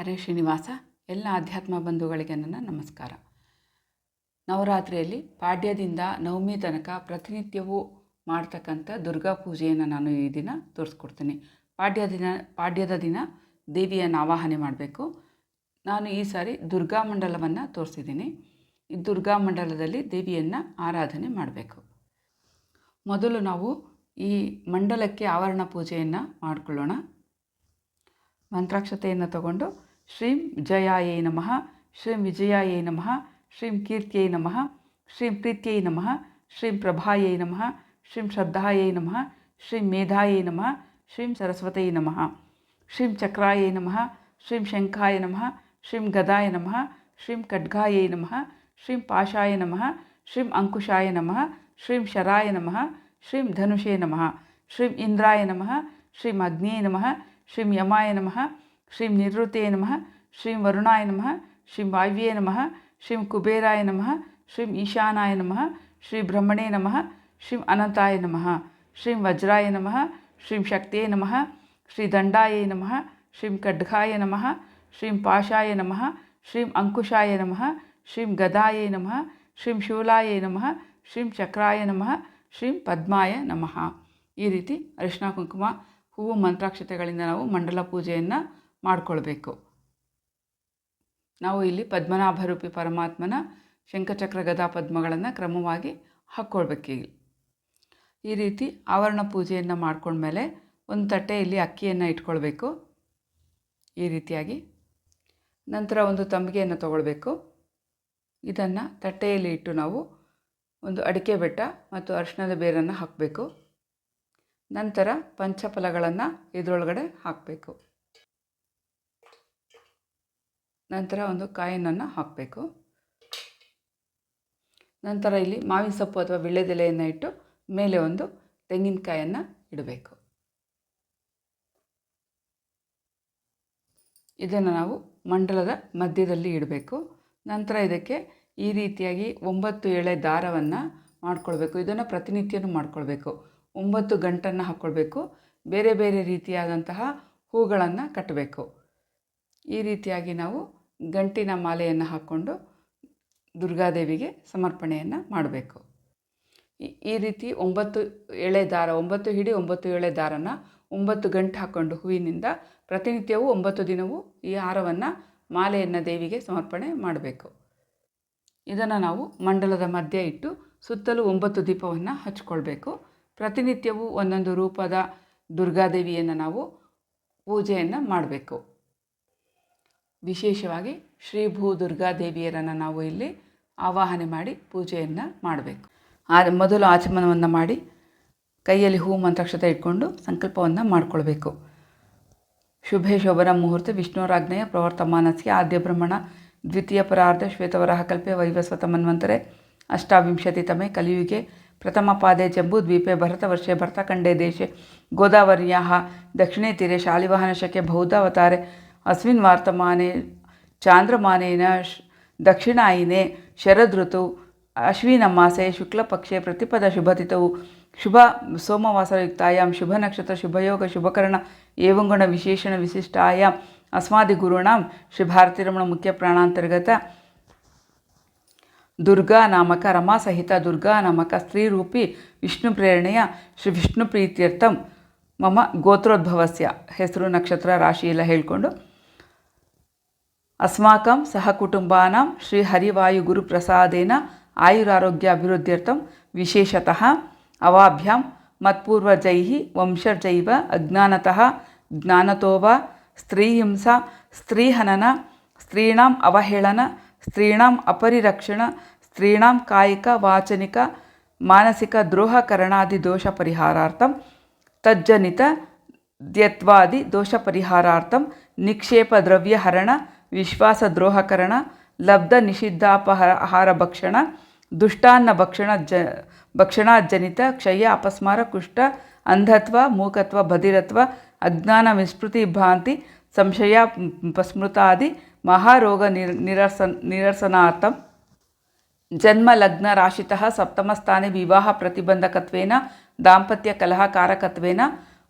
ಹರೇ ಶ್ರೀನಿವಾಸ, ಎಲ್ಲ ಆಧ್ಯಾತ್ಮ ಬಂಧುಗಳಿಗೆ ನನ್ನ ನಮಸ್ಕಾರ. ನವರಾತ್ರಿಯಲ್ಲಿ ಪಾಡ್ಯದಿಂದ ನವಮಿ ತನಕ ಪ್ರತಿನಿತ್ಯವೂ ಮಾಡ್ತಕ್ಕಂಥ ದುರ್ಗಾ ಪೂಜೆಯನ್ನು ನಾನು ಈ ದಿನ ತೋರಿಸ್ಕೊಡ್ತೀನಿ. ಪಾಡ್ಯ ದಿನ, ಪಾಡ್ಯದ ದಿನ ದೇವಿಯನ್ನು ಆವಾಹನೆ ಮಾಡಬೇಕು. ನಾನು ಈ ಸಾರಿ ದುರ್ಗಾ ಮಂಡಲವನ್ನು ತೋರಿಸಿದ್ದೀನಿ. ಈ ದುರ್ಗಾ ಮಂಡಲದಲ್ಲಿ ದೇವಿಯನ್ನು ಆರಾಧನೆ ಮಾಡಬೇಕು. ಮೊದಲು ನಾವು ಈ ಮಂಡಲಕ್ಕೆ ಆವರಣ ಪೂಜೆಯನ್ನು ಮಾಡಿಕೊಳ್ಳೋಣ. ಮಂತ್ರಾಕ್ಷತೆಯನ್ನು ತಗೊಂಡು ಶ್ರೀಂ ಜಯಾಯೇ ನಮಃ ಶ್ರೀಂ ವಿಜಯಾಯೇ ನಮಃ ಶ್ರೀಂ ಕೀರ್ತಿಯೈ ನಮಃ ಶ್ರೀಂ ಪ್ರೀತ್ಯೈ ನಮಃ ಶ್ರೀಂ ಪ್ರಭಾಯೈ ನಮಃ ಶ್ರೀಂ ಶ್ರದ್ಧಾಯೈ ನಮಃ ಶ್ರೀಂ ಮೇಧಾಯೈ ನಮಃ ಶ್ರೀಂ ಸರಸ್ವತೈ ನಮಃ ಶ್ರೀಂ ಚಕ್ರಾಯೈ ನಮಃ ಶ್ರೀಂ ಶಂಖಾಯ ನಮಃ ಶ್ರೀಂ ಗದಾಯ ನಮಃ ಶ್ರೀಂ ಖಡ್ಗಾಯೈ ನಮಃ ಶ್ರೀಂ ಪಾಶಾಯ ನಮಃ ಶ್ರೀಂ ಅಂಕುಶಾಯ ನಮಃ ಶ್ರೀಂ ಶರಾಯ ನಮಃ ಶ್ರೀಂ ಧನುಷೇ ನಮಃ ಶ್ರೀಂ ಇಂದ್ರಾಯ ನಮಃ ಶ್ರೀಂ ಅಗ್ನಿಯೇ ನಮಃ ಶ್ರೀಂ ಯಮಾಯ ನಮಃ ಶ್ರೀಂ ನಿವೃತ್ತೇ ನಮಃ ಶ್ರೀಂ ವರುಣಾಯ ನಮಃ ಶ್ರೀಂ ವಾಯುವ್ಯೇ ನಮಃ ಶ್ರೀಂ ಕುಬೇರಾಯ ನಮಃ ಶ್ರೀಂ ಈಶಾನಾಯ ನಮಃ ಶ್ರೀ ಬ್ರಹ್ಮಣೇ ನಮಃ ಶ್ರೀಂ ಅನಂತಾಯ ನಮಃ ಶ್ರೀಂ ವಜ್ರಾಯ ನಮಃ ಶ್ರೀಂ ಶಕ್ತಿಯೇ ನಮಃ ಶ್ರೀ ದಂಡಾಯೇ ನಮಃ ಶ್ರೀಂ ಖಡ್ಗಾಯ ನಮಃ ಶ್ರೀಂ ಪಾಶಾಯ ನಮಃ ಶ್ರೀಂ ಅಂಕುಶಾಯ ನಮಃ ಶ್ರೀಂ ಗದಾಯೇ ನಮಃ ಶ್ರೀಂ ಶೂಲಾಯೇ ನಮಃ ಶ್ರೀಂ ಚಕ್ರಾಯ ನಮಃ ಶ್ರೀಂ ಪದ್ಮಾಯ ನಮಃ ಈ ರೀತಿ ಅರಿಶಿನ ಕುಂಕುಮ ಹೂವು ಮಂತ್ರಾಕ್ಷತೆಗಳಿಂದ ನಾವು ಮಂಡಲ ಪೂಜೆಯನ್ನು ಮಾಡಿಕೊಳ್ಬೇಕು. ನಾವು ಇಲ್ಲಿ ಪದ್ಮನಾಭರೂಪಿ ಪರಮಾತ್ಮನ ಶಂಖಚಕ್ರ ಗದಾ ಪದ್ಮಗಳನ್ನು ಕ್ರಮವಾಗಿ ಹಾಕ್ಕೊಳ್ಬೇಕೀಗ ಈ ರೀತಿ ಆವರಣ ಪೂಜೆಯನ್ನು ಮಾಡ್ಕೊಂಡ್ಮೇಲೆ ಒಂದು ತಟ್ಟೆಯಲ್ಲಿ ಅಕ್ಕಿಯನ್ನು ಇಟ್ಕೊಳ್ಬೇಕು. ಈ ರೀತಿಯಾಗಿ. ನಂತರ ಒಂದು ತಂಬಿಗೆಯನ್ನು ತಗೊಳ್ಬೇಕು. ಇದನ್ನು ತಟ್ಟೆಯಲ್ಲಿ ಇಟ್ಟು ನಾವು ಒಂದು ಅಡಿಕೆ ಬೆಟ್ಟ ಮತ್ತು ಅರಿಶಿಣದ ಬೇರನ್ನು ಹಾಕಬೇಕು. ನಂತರ ಪಂಚಫಲಗಳನ್ನು ಇದರೊಳಗಡೆ ಹಾಕಬೇಕು. ನಂತರ ಒಂದು ಕಾಯಿನನ್ನು ಹಾಕಬೇಕು. ನಂತರ ಇಲ್ಲಿ ಮಾವಿನ ಸೊಪ್ಪು ಅಥವಾ ವಿಳ್ಳೆದೆಲೆಯನ್ನು ಇಟ್ಟು ಮೇಲೆ ಒಂದು ತೆಂಗಿನಕಾಯನ್ನು ಇಡಬೇಕು. ಇದನ್ನು ನಾವು ಮಂಡಲದ ಮಧ್ಯದಲ್ಲಿ ಇಡಬೇಕು. ನಂತರ ಇದಕ್ಕೆ ಈ ರೀತಿಯಾಗಿ ಒಂಬತ್ತು ಎಳೆ ದಾರವನ್ನು ಮಾಡ್ಕೊಳ್ಬೇಕು. ಇದನ್ನು ಪ್ರತಿನಿತ್ಯನೂ ಮಾಡ್ಕೊಳ್ಬೇಕು. ಒಂಬತ್ತು ಗಂಟನ್ನು ಹಾಕ್ಕೊಳ್ಬೇಕು ಬೇರೆ ಬೇರೆ ರೀತಿಯಾದಂತಹ ಹೂಗಳನ್ನು ಕಟ್ಟಬೇಕು ಈ ರೀತಿಯಾಗಿ ನಾವು ಗಂಟಿನ ಮಾಲೆಯನ್ನು ಹಾಕ್ಕೊಂಡು ದುರ್ಗಾದೇವಿಗೆ ಸಮರ್ಪಣೆಯನ್ನು ಮಾಡಬೇಕು. ಈ ರೀತಿ ಒಂಬತ್ತು ಎಳೆ ದಾರ, ಒಂಬತ್ತು ಹಿಡಿ ಒಂಬತ್ತು ಎಳೆ ದಾರನ ಒಂಬತ್ತು ಗಂಟು ಹಾಕ್ಕೊಂಡು ಹೂವಿನಿಂದ ಪ್ರತಿನಿತ್ಯವೂ ಒಂಬತ್ತು ದಿನವೂ ಈ ಹಾರವನ್ನು ಮಾಲೆಯನ್ನು ದೇವಿಗೆ ಸಮರ್ಪಣೆ ಮಾಡಬೇಕು. ಇದನ್ನು ನಾವು ಮಂಡಲದ ಮಧ್ಯ ಇಟ್ಟು ಸುತ್ತಲೂ ಒಂಬತ್ತು ದೀಪವನ್ನು ಹಚ್ಕೊಳ್ಬೇಕು. ಪ್ರತಿನಿತ್ಯವೂ ಒಂದೊಂದು ರೂಪದ ದುರ್ಗಾದೇವಿಯನ್ನು ನಾವು ಪೂಜೆಯನ್ನು ಮಾಡಬೇಕು. ವಿಶೇಷವಾಗಿ ಶ್ರೀ ಭೂ ದುರ್ಗಾದೇವಿಯರನ್ನು ನಾವು ಇಲ್ಲಿ ಆವಾಹನೆ ಮಾಡಿ ಪೂಜೆಯನ್ನು ಮಾಡಬೇಕು. ಆ ಮೊದಲು ಆಚಮನವನ್ನು ಮಾಡಿ ಕೈಯಲ್ಲಿ ಹೂ ಮಂತ್ರಾಕ್ಷತೆ ಇಟ್ಕೊಂಡು ಸಂಕಲ್ಪವನ್ನು ಮಾಡಿಕೊಳ್ಬೇಕು. ಶುಭೆ ಶೋಭನ ಮುಹೂರ್ತ ವಿಷ್ಣುರಾಜ್ಞೆಯ ಪ್ರವರ್ತಮಾನಸ್ಯ ಆದ್ಯ ಬ್ರಹ್ಮಣ ದ್ವಿತೀಯ ಪರಾರ್ಧ ಶ್ವೇತವರಹ ಕಲ್ಪೆ ವೈವಸ್ವತ ಮನ್ವಂತರೆ ಅಷ್ಟಾವಿಂಶತಿತಮೆ ಕಲಿಯುಗೆ ಪ್ರಥಮ ಪಾದೆ ಜಂಬೂ ದ್ವೀಪೆ ಭರತವರ್ಷೆ ಭರತಖಂಡೇ ದೇಶೆ ಗೋದಾವರ್ಯಾ ದಕ್ಷಿಣೇ ತೀರೆ ಶಾಲಿವಾಹನಶಕೆ ಬೌದ್ಧಾವತಾರೆ ಅಸ್ಮಿನ್ ವಾರ್ತಮಾನೆ, ಚಾಂದ್ರಮಾನೇನ ದಕ್ಷಿಣಾಯಿನೆ, ಶರದೃತು ಅಶ್ವಿನ ಮಾಸೆ ಶುಕ್ಲಪಕ್ಷೆ, ಪ್ರತಿಪದ ಶುಭತಿಥವು, ಶುಭ ಸೋಮವಾಸಯುಕ್ತಾಯಾಂ, ಶುಭ ನಕ್ಷತ್ರ, ಶುಭಯೋಗ, ಶುಭಕರಣ, ಏವಂಗುಣ ವಿಶೇಷಣ ವಿಶಿಷ್ಟಾಯ, ಅಸ್ಮಾದಿ ಶ್ರೀ ಭಾರತೀರಮಣ ಮುಖ್ಯ ಪ್ರಾಣಾಂತರ್ಗತ, ದುರ್ಗಾ ನಾಮಕ ರಮಾ ಸಹಿತ ದುರ್ಗಾ ನಾಮಕ ಸ್ತ್ರೀರೂಪಿ, ವಿಷ್ಣು ಪ್ರೇರಣೆಯ, ಶ್ರೀ ವಿಷ್ಣು ಪ್ರೀತ್ಯರ್ಥಂ, ಮಮ ಗೋತ್ರೋದ್ಭವಸ್ಯ, ಹೆಸರು ನಕ್ಷತ್ರ ರಾಶಿ ಎಲ್ಲ ಹೇಳಿಕೊಂಡು అస్మాకం సహకుటుంబానాం శ్రీ హరివాయు గురుప్రసాదేన ఆయురారోగ్యాభివృద్ధ్యర్థం విశేషత అవాభ్యాం మత్పూర్వజై వంశజైవ అజ్ఞానత జ్ఞానతో వా స్త్రీహింస స్త్రీహనన స్త్రీణాం అవహేళన స్త్రీణాం అపరిరక్షణ స్త్రీణాం కాయిక వాచనిక మానసిక ద్రోహకరణాది దోష తజ్జనిత ద్యత్వాది దోష పరిహారార్థం ವಿಶ್ವಾಸ ದ್ರೋಹಕರಣ ಲಬ್ಧ ನಿಷಿದ್ಧಾಪಹಾರ ಆಹಾರ ಭಕ್ಷಣ, ದುಷ್ಟಾನ್ನ ಭಕ್ಷಣ ಜ ಭಕ್ಷಣಾಜನಿತ ಕ್ಷಯ, ಅಪಸ್ಮಾರ, ಕುಷ್ಠ, ಅಂಧತ್ವ, ಮೂಕತ್ವ ಬಧಿರತ್ವ ಅಜ್ಞಾನ, ವಿಸ್ಮೃತಿ, ಭ್ರಾಂತಿ, ಸಂಶಯ ಪಸ್ಮೃತಾದಿ ಮಹಾರೋಗ ನಿರ್ ನಿರಸ ನಿರಸನಾರ್ಥಂ ಜನ್ಮ ಲಗ್ನ ರಾಶಿತಃ ಸಪ್ತಮಸ್ಥಾನೆ ವಿವಾಹ ಪ್ರತಿಬಂಧಕತ್ವೇನ, ದಾಂಪತ್ಯ ಕಲಹಕಾರಕತ್ವೇನ,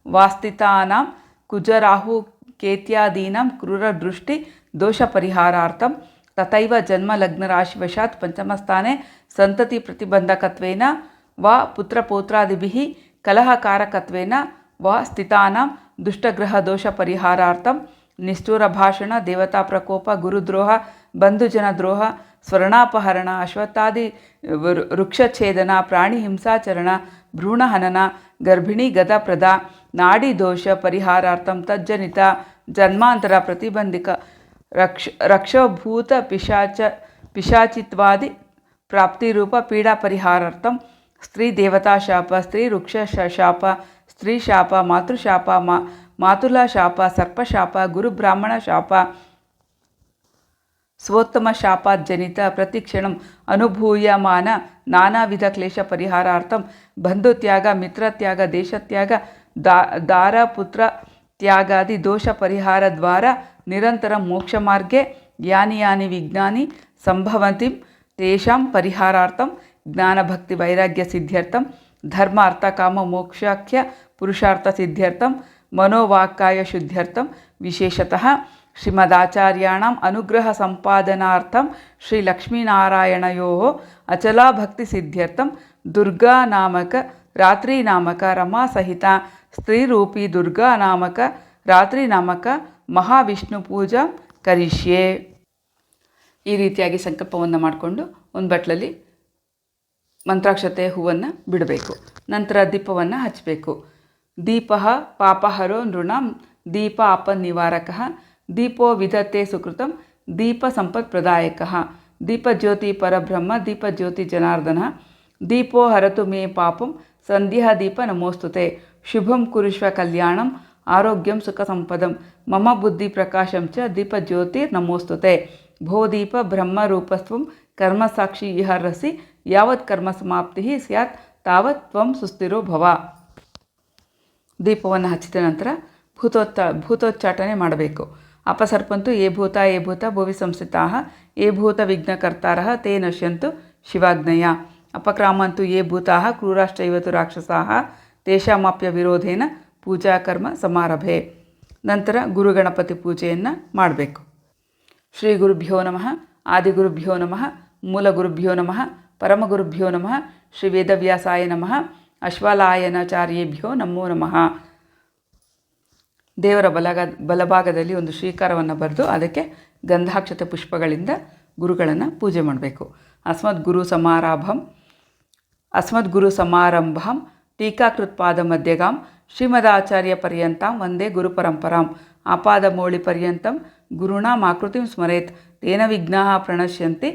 ವಾಸ್ತಿತಾನಾಂ, ಕುಜರಾಹು, ಕೇತ್ಯಾದೀನಾಂ ಕ್ರೂರದೃಷ್ಟಿ ದೋಷಪರಿಹಾರಾರ್ಥಂ ತಥೈವ ಜನ್ಮಲಗ್ನರಾಶಿವಶಾತ್ ಪಂಚಮಸ್ಥಾನೆ ಸಂತತಿ ಪ್ರತಿಬಂಧಕತ್ವೇನ ವಾ ಪುತ್ರಪೌತ್ರಾದಿಭಿ ಕಲಹಕಾರಕತ್ವೇನ ವಾ ನಿಷ್ಠೂರ ಭಾಷಣ, ದೇವತಾ ಪ್ರಕೋಪ, ಗುರುದ್ರೋಹ ಬಂಧುಜನದ್ರೋಹ ಸ್ವರ್ಣಾಪಹರಣ, ಅಶ್ವತ್ಥಾದಿ ವೃಕ್ಷಛೇದನ, ಪ್ರಾಣಿ ಹಿಂಸಾಚರಣ ಭ್ರೂಣಹನನ ಗರ್ಭಿಣಿ ಗದಪ್ರದ ನಾಡಿದೋಷ ಪರಿಹಾರಾರ್ಥಂ ತಜ್ಜನಿತ, ಜನ್ಮಾಂತರ ಪ್ರತಿಬಂಧಿಕ రక్ష రక్షభూత పిశాచ పిశాచిత్వాది ప్రాప్తిరూప పీడా పరిహారార్థం. స్త్రీ దేవతాశాప స్త్రీ వృక్ష శాప స్త్రీ శాప మాతృశాప మా మాతుల శాప సర్పశాప గురు బ్రాహ్మణ శాప స్వోత్తమ శాపాజ్జనిత ప్రతిక్షణం అనుభూయమాన నానావిధ క్లేశ పరిహారార్థం. బంధుత్యాగ మిత్రత్యాగ దేశత్యాగ దా దారపుత్ర త్యాగాది దోష పరిహార ద్వారా निरन्तरं मोक्षमार्गे यानि यानि विघ्नानि सम्भवन्ति तेषां परिहारार्थं ज्ञानभक्तिवैराग्यसिद्ध्यर्थं धर्म अर्थकाममोक्षाख्य मनोवाक्काय मनोवाक्कायशुद्ध्यर्थं विशेषतः श्रीमदाचार्याणाम् अनुग्रहसम्पादनार्थं श्रीलक्ष्मीनारायणयोः अचलाभक्तिसिद्ध्यर्थं दुर्गानामक रात्रिनामक रमासहिता, स्त्रीरूपी दुर्गानामक रात्रिनामक ಮಹಾವಿಷ್ಣು ಪೂಜಾ ಕರಿಷ್ಯೆ. ಈ ರೀತಿಯಾಗಿ ಸಂಕಲ್ಪವನ್ನು ಮಾಡಿಕೊಂಡು ಒಂದು ಬಟ್ಲಲ್ಲಿ ಮಂತ್ರಾಕ್ಷತೆ ಹೂವನ್ನು ಬಿಡಬೇಕು. ನಂತರ ದೀಪವನ್ನು ಹಚ್ಚಬೇಕು ದೀಪ ಪಾಪಹರೋ ನೃಣಂ, ದೀಪ ಅಪನಿವಾರಕ ದೀಪೋ ವಿಧತೆ ಸುಕೃತಂ, ದೀಪ ಸಂಪತ್ ಪ್ರದಾಯಕ ದೀಪಜ್ಯೋತಿ ಪರಬ್ರಹ್ಮ ದೀಪಜ್ಯೋತಿ ಜನಾರ್ದನ, ದೀಪೋ ಹರತು ಮೇ ಪಾಪಂ, ಸಂಧ್ಯಾ ದೀಪ ನಮೋಸ್ತುತೆ. ಶುಭಂ ಕುರುಷ್ವ ಕಲ್ಯಾಣಂ ಆರೋಗ್ಯಂ ಸುಖ ಸಂಪದಂ. ಮಮ ಬುದ್ಧಿ ಪ್ರಕಾಶಂ ಚ ದೀಪಜ್ಯೋತಿ ನಮೋಸ್ತುತೆ. ಭೋ ದೀಪ ಕರ್ಮ ಸಾಕ್ಷಿ ಇಹರಸಿ ಯಾವತ್ ಕರ್ಮ ಸಮಾಪ್ತಿ ಸ್ಯಾತ್, ತಾವತ್ ತ್ವಂ ಸುಸ್ಥಿರೋ ಭವ. ದೀಪವನ್ನು ಹಚ್ಚಿದ ನಂತರ ಭೂತೋತ್ತ, ಭೂತೋಚ್ಚಾಟನೆ ಮಾಡಬೇಕು. ಅಪಸರ್ಪಂತು ಏ ಭೂತ ಏ ಭೂತ, ಭುವಿ ಸಂಸ್ಥಿತಾ ಏ ಭೂತ ವಿಘ್ನಕರ್ತಾರ, ತೇ ನಶ್ಯಂತು ಶಿವಾಗ್ನಯ. ಅಪಕ್ರಾಮಂತು ಯೇ ಭೂತಾ ಕ್ರೂರಾಶ್ಚೈವತು ರಾಕ್ಷಸಾ ತೇಷಾಮಾಪ್ಯ ವಿರೋಧೇನ ಪೂಜಾಕರ್ಮ ಸಮಾರಭೆ. ನಂತರ ಗುರುಗಣಪತಿ ಪೂಜೆಯನ್ನು ಮಾಡಬೇಕು. ಶ್ರೀ ಗುರುಭ್ಯೋ ನಮಃ ಆದಿಗುರುಭ್ಯೋ ನಮಃ ಮೂಲಗುರುಭ್ಯೋ ನಮಃ ಪರಮಗುರುಭ್ಯೋ ನಮಃ, ಶ್ರೀ ವೇದವ್ಯಾಸಾಯ ನಮಃ, ಅಶ್ವಲಾಯನಾಚಾರ್ಯೇಭ್ಯೋ ನಮೋ ನಮಃ. ದೇವರ ಬಲಗ, ಬಲಭಾಗದಲ್ಲಿ ಒಂದು ಶ್ರೀಕಾರವನ್ನು ಬರೆದು ಅದಕ್ಕೆ ಗಂಧಾಕ್ಷತೆ ಪುಷ್ಪಗಳಿಂದ ಗುರುಗಳನ್ನು ಪೂಜೆ ಮಾಡಬೇಕು. ಅಸ್ಮದ್ ಗುರು ಸಮಾರಾಭಂ ಅಸ್ಮದ್ ಗುರು ಸಮಾರಂಭಂ, ಟೀಕಾಕೃತ್ಪಾದ ಮಧ್ಯಗಾಂ ಶ್ರೀಮದಾಚಾರ್ಯ ಪರ್ಯಂತ ವಂದೇ ಗುರುಪರಂಪರಾಂ ಆಪಾದಮೌಳಿ ಪರ್ಯಂತಂ ಗುರುಣಾಂ ಆಕೃತಿಂ ಸ್ಮರೇತ್. ತೇನ ವಿಘ್ನಾ ಪ್ರಣಶ್ಯಂತಿ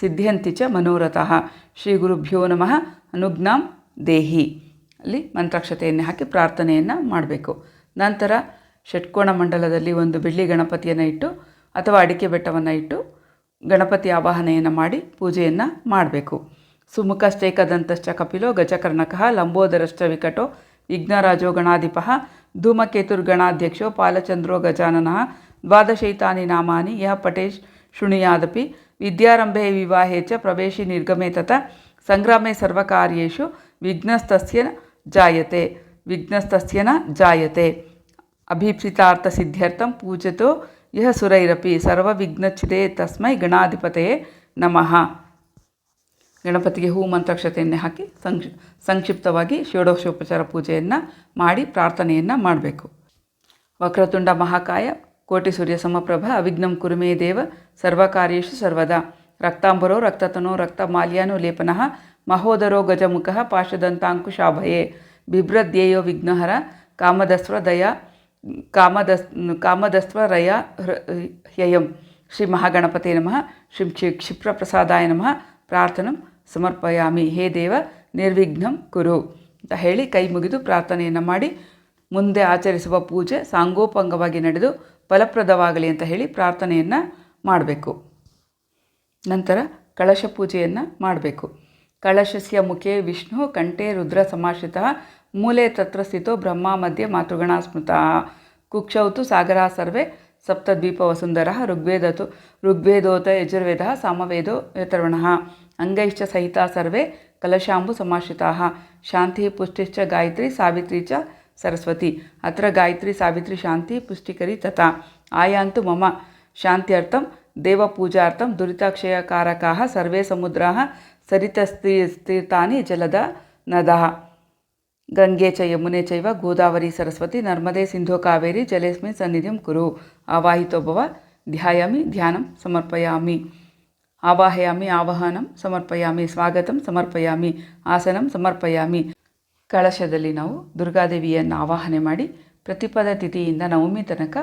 ಸಿದ್ಧ್ಯಂತಿ ಚ ಮನೋರಥಃ. ಶ್ರೀ ಗುರುಭ್ಯೋ ನಮಃ. ಅನುಜ್ಞಾಂ ದೇಹಿ. ಅಲ್ಲಿ ಮಂತ್ರಾಕ್ಷತೆಯನ್ನು ಹಾಕಿ ಪ್ರಾರ್ಥನೆಯನ್ನು ಮಾಡಬೇಕು. ನಂತರ ಷಟ್ಕೋಣ ಮಂಡಲದಲ್ಲಿ ಒಂದು ಬೆಳ್ಳಿ ಗಣಪತಿಯನ್ನು ಇಟ್ಟು ಅಥವಾ ಅಡಿಕೆ ಬೆಟ್ಟವನ್ನು ಇಟ್ಟು ಗಣಪತಿ ಆವಾಹನೆಯನ್ನು ಮಾಡಿ ಪೂಜೆಯನ್ನು ಮಾಡಬೇಕು. ಸುಮುಖಶ್ಚೈಕದಂತಶ್ಚ ಕಪಿಲೋ ಗಜಕರ್ಣಕಃ ಲಂಬೋದರಶ್ಚ ವಿಕಟೋ ವಿಘ್ನರಾಜೋ ಗಣಾಧಿಪಃ ಧೂಮಕೇತುರ್ಗಣಾಧ್ಯಕ್ಷೋ ಪಾಲಚಂದ್ರೋ ಗಜಾನನಃ ದ್ವಾದಶೈತಾನಿ ನಾಮಾನಿ ಯಹ ಪಟೇಶ್ ಶೃಣುಯಾದಪಿ ವಿದ್ಯಾರಂಭೆ ವಿವಾಹೇ ಚ ಪ್ರವೇಶಿ ನಿರ್ಗಮೆ ತತ ಸಂಗ್ರಾಮೆ ಸರ್ವಕಾರ್ಯೇಷು ವಿಘ್ನಸ್ತಸ್ಯ ನ ಜಾಯತೆ ವಿಘ್ನಸ್ತಸ್ಯ ನ ಜಾಯತೆ ಅಭೀಪ್ಸಿತಾರ್ಥಸಿದ್ಧ್ಯರ್ಥಂ ಪೂಜತೋ ಯಹ ಸುರೈರಪಿ ಸರ್ವವಿಘ್ನಚ್ಛಿದೆ ತಸ್ಮೈ ಗಣಾಧಿಪತೆಯೇ ನಮಃ ಗಣಪತಿಗೆ ಹೂ ಮಂತ್ರಾಕ್ಷತೆಯನ್ನೇ ಹಾಕಿ ಸಂಕ್ಷಿ ಸಂಕ್ಷಿಪ್ತವಾಗಿ ಷೋಡಶೋಪಚಾರ ಪೂಜೆಯನ್ನು ಮಾಡಿ ಪ್ರಾರ್ಥನೆಯನ್ನು ಮಾಡಬೇಕು. ವಕ್ರತುಂಡ ಮಹಾಕಾಯ, ಕೋಟಿ ಸೂರ್ಯ ಸಮಪ್ರಭ, ಅವಿಘ್ನಂ ಕುರುಮೇ ದೇವ, ಸರ್ವಕಾರ್ಯೇಷು ಸರ್ವದಾ. ರಕ್ತಾಂಬರೋ ರಕ್ತತನೋ ರಕ್ತಮಾಲ್ಯಾನೋ ಲೇಪನಃ, ಮಹೋದರೋ ಗಜಮುಖ ಪಾಶದಂತಾಂಕುಶಾಭಯೇ. ಬಿಭ್ರದ್ಯೇಯೋ ವಿಘ್ನಹರ ಕಾಮದಸ್ವ ದಯ ಕಾಮದಸ್ ಕಾಮದಸ್ವ ರಯ ಹ್ಯಯಂ. ಶ್ರೀ ಮಹಾಗಣಪತಿ ನಮಃ, ಶ್ರೀ ಕ್ಷಿ, ಕ್ಷಿಪ್ರಪ್ರಸಾದಾಯ ನಮಃ. ಪ್ರಾರ್ಥನಂ ಸಮರ್ಪಯಾಮಿ. ಹೇ ದೇವ ನಿರ್ವಿಘ್ನಂ ಕುರು ಅಂತ ಹೇಳಿ ಕೈ ಮುಗಿದು ಪ್ರಾರ್ಥನೆಯನ್ನು ಮಾಡಿ ಮುಂದೆ ಆಚರಿಸುವ ಪೂಜೆ ಸಾಂಗೋಪಂಗವಾಗಿ ನಡೆದು ಫಲಪ್ರದವಾಗಲಿ ಅಂತ ಹೇಳಿ ಪ್ರಾರ್ಥನೆಯನ್ನು ಮಾಡಬೇಕು. ನಂತರ ಕಳಶ ಪೂಜೆಯನ್ನು ಮಾಡಬೇಕು. ಕಳಶಸ್ಯ ಮುಖೇ ವಿಷ್ಣು ಕಂಠೆ ರುದ್ರ ಸಮಾಶ್ರಿತ ಮೂಲೆ ತತ್ರ ಸ್ಥಿತೋ ಬ್ರಹ್ಮ ಮಧ್ಯೆ ಮಾತೃಗಣ ಸ್ಮೃತ. ಕುಕ್ಷೌತು ಸಾಗರ ಸರ್ವೇ ಸಪ್ತದ್ವೀಪ ವಸುಂಧರ ಋಗ್ವೇದತು ಋಗ್ವೇದೋತ ಯಜುರ್ವೇದ ಸಾಮವೇದೋ ಯತರ್ವಣ. ಅಂಗೈಶ್ಚ ಸಹಿತ ಸರ್ವೇ కలశాంబు సమాశ్రితా శాంతి పుష్టిశ్చ గాయత్రి సావిత్రి చ సరస్వతి అత్ర గాయత్రి సావిత్రి శాంతి పుష్టికరి తథా ఆయాంతు మమ శాంత్యర్థం దేవపూజార్థం దురితాక్షయకారకా సర్వే సముద్రా సరితస్తీర్థాన్ని జలద నద గంగే చ యమునే చైవ గోదావరి సరస్వతి నర్మదే సింధు కావేరి జలేస్మిన్ సన్నిధిం కురు ఆవాహితో భవ ధ్యాయామి ధ్యానం సమర్పయామి ಆವಾಹಯಾಮಿ ಆವಾಹನಂ, ಸಮರ್ಪಯಾಮಿ ಸ್ವಾಗತಂ, ಸಮರ್ಪಯಾಮಿ ಆಸನಂ, ಸಮರ್ಪಯಾಮಿ. ಕಳಶದಲ್ಲಿ ನಾವು ದುರ್ಗಾದೇವಿಯನ್ನು ಆವಾಹನೆ ಮಾಡಿ, ಪ್ರತಿಪದ ತಿಥಿಯಿಂದ ನವಮಿ ತನಕ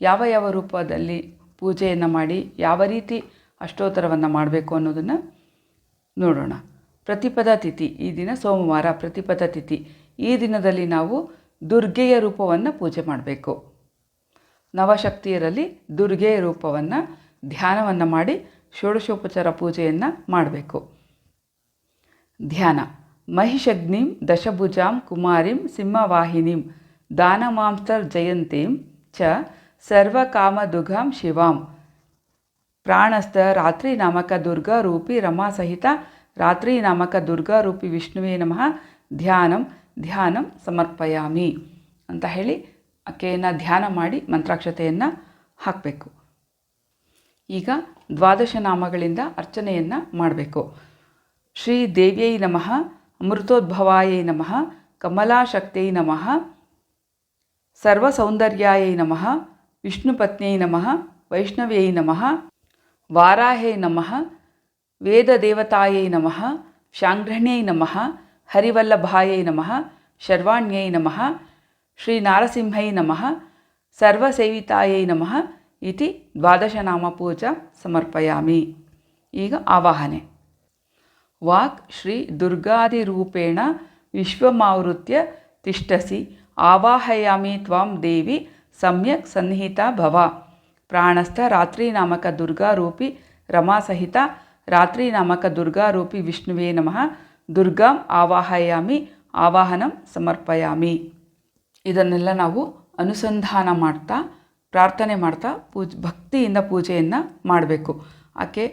ಯಾವ ಯಾವ ರೂಪದಲ್ಲಿ ಪೂಜೆಯನ್ನು ಮಾಡಿ, ಯಾವ ರೀತಿ ಅಷ್ಟೋತ್ತರವನ್ನು ಮಾಡಬೇಕು ಅನ್ನೋದನ್ನು ನೋಡೋಣ. ಪ್ರತಿಪದ ತಿಥಿ, ಈ ದಿನ ಸೋಮವಾರ ಪ್ರತಿಪದ ತಿಥಿ. ಈ ದಿನದಲ್ಲಿ ನಾವು ದುರ್ಗೆಯ ರೂಪವನ್ನು ಪೂಜೆ ಮಾಡಬೇಕು. ನವಶಕ್ತಿಯರಲ್ಲಿ ದುರ್ಗೆಯ ರೂಪವನ್ನು ಧ್ಯಾನವನ್ನು ಮಾಡಿ ಷೋಡಶೋಪಚಾರ ಪೂಜೆಯನ್ನು ಮಾಡಬೇಕು. ಧ್ಯಾನ. ಮಹಿಷಗ್ನಿಂ, ದಶಭುಜಾಂ, ಕುಮಾರಿಂ, ಸಿಂಹವಾಹಿನಿಂ ದಾನಮಾಂಸ್ತರ್ ಜಯಂತೀಂ ಚ ಸರ್ವಕಾಮದುಘಾಂ ಶಿವಾಂ. ಪ್ರಾಣಸ್ಥ ರಾತ್ರಿ ನಾಮಕ ದುರ್ಗಾ ರೂಪಿ ರಮಾ ಸಹಿತ ರಾತ್ರಿ ನಾಮಕ ದುರ್ಗಾ ರೂಪಿ ವಿಷ್ಣುವೇ ನಮಃ. ಧ್ಯಾನಂ ಧ್ಯಾನಂ ಸಮರ್ಪಯಾಮಿ. ಅಂತ ಹೇಳಿ ಆಕೆಯನ್ನು ಧ್ಯಾನ ಮಾಡಿ ಮಂತ್ರಾಕ್ಷತೆಯನ್ನು ಹಾಕಬೇಕು. ಈಗ ದ್ವಾದಶ ನಾಮಗಳಿಂದ ಅರ್ಚನೆಯನ್ನು ಮಾಡಬೇಕು. ಶ್ರೀ ದೇವ್ಯೈ ನಮಃ, ಅಮೃತೋದ್ಭವಾಯೈ ನಮಃ, ಕಮಲಾಶಕ್ತೈ ನಮಃ, ಸರ್ವಸೌಂದರ್ಯಾಯೈ ನಮಃ ವಿಷ್ಣುಪತ್ನಿಯೈ ನಮಃ, ವೈಷ್ಣವ್ಯೈ ನಮಃ, ವಾರಾಹೇ ನಮಃ, ವೇದದೇವತಾಯೈ ನಮಃ ಶಾಂಗ್ರಣ್ಯೈ ನಮಃ, ಹರಿವಲ್ಲಭಾಯೈ ನಮಃ, ಶರ್ವಾಣ್ಯೈ ನಮಃ, ಶ್ರೀ ನಾರಸಿಂಹೈ ನಮಃ, ಸರ್ವಸೇವಿತಾಯೈ ನಮಃ ಇತಿ ದ್ವಾದಶನಾಮ ಪೂಜಾ ಸಮರ್ಪಯಾಮಿ ಈಗ ಆವಾಹನೆ ವಾಕ್ ಶ್ರೀ ದುರ್ಗಾದಿರೂಪೇಣ ವಿಶ್ವಮಾವೃತ್ಯ ತಿಷ್ಟಸಿ ಆವಾಹಯಾಮಿ ತ್ವಾಂ ದೇವಿ ಸಮ್ಯಕ್ ಸನ್ನಿಹಿತ ಭವ ಪ್ರಾಣಸ್ಥ ರಾತ್ರಿ ನಾಮಕ ದುರ್ಗಾರೂಪಿ ರಮಾಸಹಿತ ರಾತ್ರಿ ನಾಮಕ ದುರ್ಗಾರೂಪಿ ವಿಷ್ಣುವೇ ನಮಃ ದುರ್ಗಾಂ ಆವಾಹಯಾಮಿ ಆವಾಹನಂ ಸಮರ್ಪಯಾಮಿ ಇದನ್ನೆಲ್ಲ ನಾವು ಅನುಸಂಧಾನ ಮಾಡ್ತಾ ಪ್ರಾರ್ಥನೆ ಮಾಡ್ತಾ ಪೂಜ್, ಭಕ್ತಿಯಿಂದ ಪೂಜೆಯನ್ನು ಮಾಡಬೇಕು. ಆಕೆ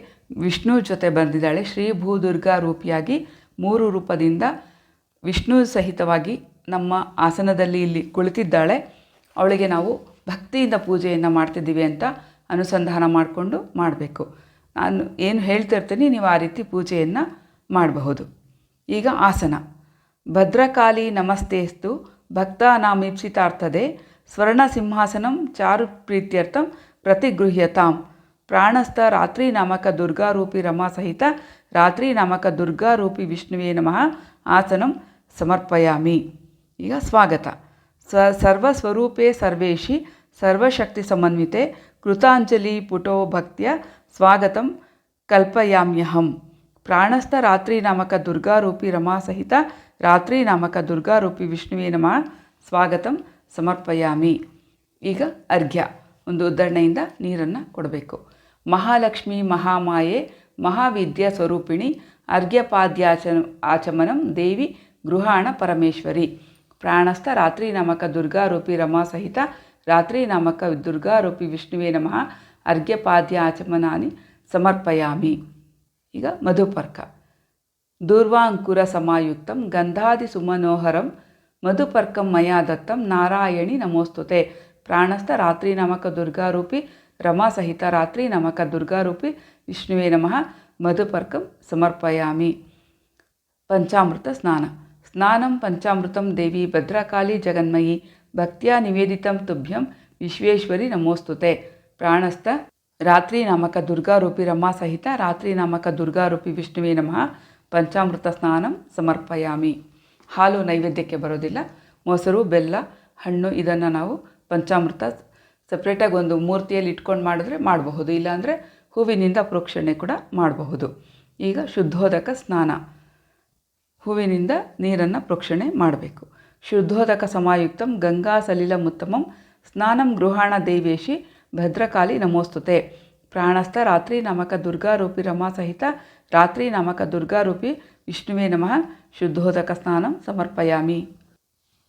ವಿಷ್ಣು ಜೊತೆ ಬಂದಿದ್ದಾಳೆ. ಶ್ರೀ ಭೂದುರ್ಗಾ ರೂಪಿಯಾಗಿ ಮೂರು ರೂಪದಿಂದ ವಿಷ್ಣು ಸಹಿತವಾಗಿ ನಮ್ಮ ಆಸನದಲ್ಲಿ ಇಲ್ಲಿ ಕುಳಿತಿದ್ದಾಳೆ. ಅವಳಿಗೆ ನಾವು ಭಕ್ತಿಯಿಂದ ಪೂಜೆಯನ್ನು ಮಾಡ್ತಿದ್ದೀವಿ ಅಂತ ಅನುಸಂಧಾನ ಮಾಡಿಕೊಂಡು ಮಾಡಬೇಕು. ನಾನು ಏನು ಹೇಳ್ತಿರ್ತೀನಿ ನೀವು ಆ ರೀತಿ ಪೂಜೆಯನ್ನು ಮಾಡಬಹುದು. ಈಗ ಆಸನ. ಭದ್ರಕಾಳಿ ಭಕ್ತ ಭಕ್ತಾನಾಮೀಪ್ಸಿತಾರ್ಥದೆ ಸ್ವರ್ಣಸಿಂಹಾಸನಂ ಚಾರು ಪ್ರೀತ್ಯರ್ಥಂ ಪ್ರತಿಗೃಹ್ಯತಾಂ ಪ್ರಾಣಸ್ಥ ರಾತ್ರಿ ನಾಮಕ ದುರ್ಗಾರೂಪಿ ರಮಾ ಸಹಿತ ರಾತ್ರಿ ನಾಮಕ ದುರ್ಗಾರೂಪಿ ವಿಷ್ಣುವೇ ನಮಃ ಆಸನಂ ಸಮರ್ಪಯಾಮಿ ಈಗ ಸ್ವಾಗತ ಸ್ವ ಸರ್ವಸ್ವರೂಪೇ ಸರ್ವೇಶಿ ಸರ್ವಶಕ್ತಿ ಸಮನ್ವಿತೆ ಕೃತಾಂಜಲಿ ಪುಟೋ ಭಕ್ತಿಯ ಸ್ವಾಗತಂ ಕಲ್ಪಯಾಮ್ಯಹಂ ಪ್ರಾಣಸ್ಥ ರಾತ್ರಿ ನಾಮಕ ದುರ್ಗಾರೂಪಿ ರಮಾ ಸಹಿತ ರಾತ್ರಿ ನಾಮಕ ದುರ್ಗಾರೂಪಿ ವಿಷ್ಣುವೇ ನಮಃ ಸ್ವಾಗತಂ ಸಮರ್ಪಯಾಮಿ. ಈಗ ಅರ್ಘ್ಯ. ಒಂದು ಉದ್ದರಣೆಯಿಂದ ನೀರನ್ನು ಕೊಡಬೇಕು. ಮಹಾಲಕ್ಷ್ಮಿ, ಮಹಾಮಾಯೆ, ಮಹಾವಿದ್ಯಾ ಸ್ವರೂಪಿಣಿ, ಅರ್ಘ್ಯಪಾದ್ಯಾಚ, ಆಚಮನಂ ದೇವಿ, ಗೃಹಾಣ ಪರಮೇಶ್ವರಿ. ಪ್ರಾಣಸ್ಥ ರಾತ್ರಿ ನಾಮಕ ದುರ್ಗಾರೂಪಿ ರಮಾ ಸಹಿತ ರಾತ್ರಿ ನಾಮಕ ದುರ್ಗಾರೂಪಿ ವಿಷ್ಣುವೇ ನಮಃ. ಅರ್ಘ್ಯಪಾದ್ಯ ಆಚಮನಾನಿ ಸಮರ್ಪಯಾಮಿ. ಈಗ ಮಧುಪರ್ಕ. ದೂರ್ವಾಂಕುರ ಸಮಾಯುಕ್ತಂ ಗಂಧಾದಿ ಸುಮನೋಹರಂ ಮಧುಪರ್ಕಂ ಮಯಾ ದತ್ತಂ ನಾರಾಯಣಿ ನಮೋಸ್ತುತೆ. ಪ್ರಾಣಸ್ಥ ರಾತ್ರಿ ನಾಮಕ ದುರ್ಗಾರೂಪಿ ರಮಾ ಸಹಿತ ರಾತ್ರಿ ನಾಮಕ ದುರ್ಗಾರೂಪಿ ವಿಷ್ಣುವೇ ನಮಃ, ಮಧುಪರ್ಕಂ ಸಮರ್ಪಯಾಮಿ. ಪಂಚಾಮೃತ ಸ್ನಾನ. ಸ್ನಾನಂ ಪಂಚಾಮೃತಂ ದೇವಿ ಭದ್ರಕಾಳಿ ಜಗನ್ಮಯಿ, ಭಕ್ತಿಯ ನಿವೇದಿತಂ ತುಭ್ಯಂ ವಿಶ್ವೇಶ್ವರಿ ನಮೋಸ್ತುತೆ. ಪ್ರಾಣಸ್ಥ ರಾತ್ರಿ ನಾಮಕ ದುರ್ಗಾರೂಪಿ ರಮಾ ಸಹಿತ ರಾತ್ರಿ ನಾಮಕ ದುರ್ಗಾರೂಪಿ ವಿಷ್ಣುವೇ ನಮಃ, ಪಂಚಾಮೃತ ಸ್ನಾನಂ ಸಮರ್ಪಯಾಮಿ. ಹಾಲು ನೈವೇದ್ಯಕ್ಕೆ ಬರೋದಿಲ್ಲ. ಮೊಸರು, ಬೆಲ್ಲ, ಹಣ್ಣು, ಇದನ್ನು ನಾವು ಪಂಚಾಮೃತ ಸಪ್ರೇಟಾಗಿ ಒಂದು ಮೂರ್ತಿಯಲ್ಲಿ ಇಟ್ಕೊಂಡು ಮಾಡಿದ್ರೆ ಮಾಡಬಹುದು. ಇಲ್ಲಾಂದರೆ ಹೂವಿನಿಂದ ಪ್ರೋಕ್ಷಣೆ ಕೂಡ ಮಾಡಬಹುದು. ಈಗ ಶುದ್ಧೋದಕ ಸ್ನಾನ. ಹೂವಿನಿಂದ ನೀರನ್ನು ಪ್ರೋಕ್ಷಣೆ ಮಾಡಬೇಕು. ಶುದ್ಧೋದಕ ಸಮಾಯುಕ್ತಂ ಗಂಗಾ ಸಲಿಲಮುತ್ತಮಂ ಸ್ನಾನಂ ಗೃಹಾಣ ದೇವೇಶಿ ಭದ್ರಕಾಲಿ ನಮೋಸ್ತುತೆ. ಪ್ರಾಣಸ್ಥ ರಾತ್ರಿ ನಾಮಕ ದುರ್ಗಾರೂಪಿ ರಮಾ ಸಹಿತ ರಾತ್ರಿ ನಾಮಕ ದುರ್ಗಾರೂಪಿ ವಿಷ್ಣುವೇ ನಮಃ. ಶುದ್ಧೋದಕ ಸ್ನಾನಂ ಸಮರ್ಪಯಾಮಿ.